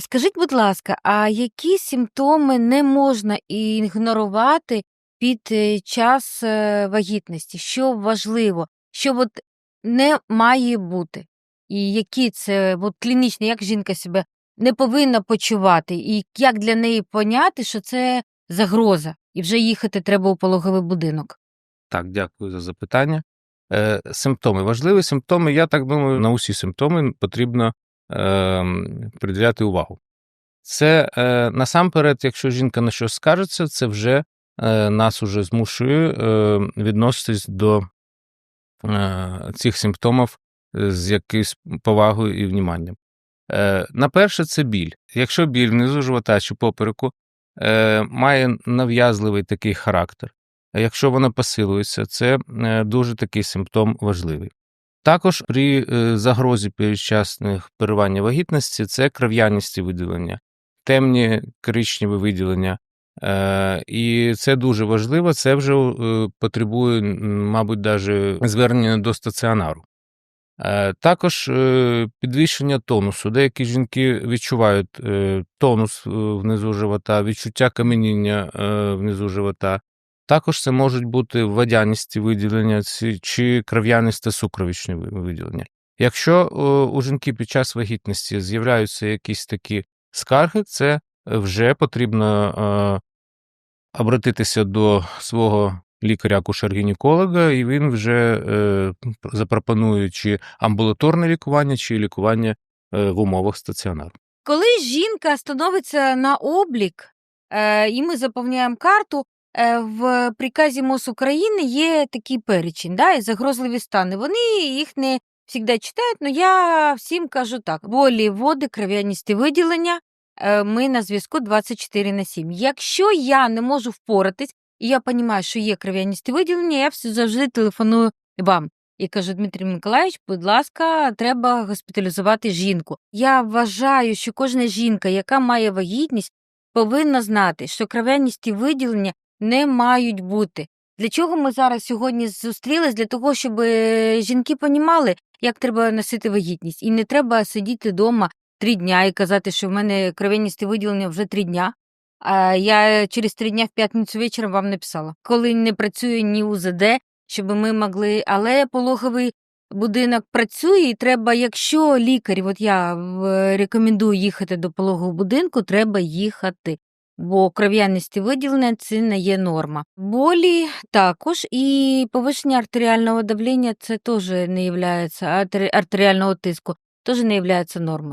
Скажіть, будь ласка, а які симптоми не можна ігнорувати під е, час е, вагітності? Що важливо? Що от не має бути? І які це от клінічні, як жінка себе не повинна почувати? І як для неї поняти, що це загроза, і вже їхати треба у пологовий будинок? Так, дякую за запитання. Е, симптоми. Важливі симптоми, я так думаю, на усі симптоми потрібно приділяти увагу. Це е, насамперед, якщо жінка на щось скажеться, це вже е, нас уже змушує е, відноситись до е, цих симптомів з якоюсь повагою і вніманням. Е, на перше, це біль. Якщо біль внизу живота чи попереку е, має нав'язливий такий характер, якщо вона посилується, це е, дуже такий симптом важливий. Також при е, загрозі передчасних переривання вагітності це кров'яністі виділення, темні коричневі виділення. Е, І це дуже важливо, це вже е, потребує, мабуть, даже звернення до стаціонару. Також підвищення тонусу. Деякі жінки відчувають тонус внизу живота, відчуття каменіння внизу живота. Також це можуть бути водяністі виділення чи кров'янисте сукровічне виділення. Якщо у жінки під час вагітності з'являються якісь такі скарги, це вже потрібно обратитися до свого лікаря-акушер-гінеколога, і він вже е, запропонує чи амбулаторне лікування, чи лікування е, в умовах стаціонару. Коли жінка становиться на облік, е, і ми заповняємо карту, в приказі МОЗ України є такий перечень, да, і загрозливі стани. Вони їх не завжди читають, але я всім кажу так: болі, води, кров'яністі виділення. е, Ми на зв'язку 24 на 7. Якщо я не можу впоратись, і я розумію, що є кров'яністі виділення, я все завжди телефоную вам і кажу, Дмитрій Миколаївич, будь ласка, треба госпіталізувати жінку. Я вважаю, що кожна жінка, яка має вагітність, повинна знати, що кров'яністі виділення не мають бути. Для чого ми зараз сьогодні зустрілись? Для того, щоб е, жінки понімали, як треба носити вагітність. І не треба сидіти вдома три дня і казати, що в мене кров'яністі виділення вже три дня. А я через три дня в п'ятницю вечором вам написала, коли не працює ні УЗД, щоб ми могли. Але пологовий будинок працює, і треба, якщо лікар, от я рекомендую їхати до пологового будинку, треба їхати. Бо кров'яністі виділення це не є норма. Болі також і повищення артеріального давлення це теж не є артеріального тиску, теж не є нормою.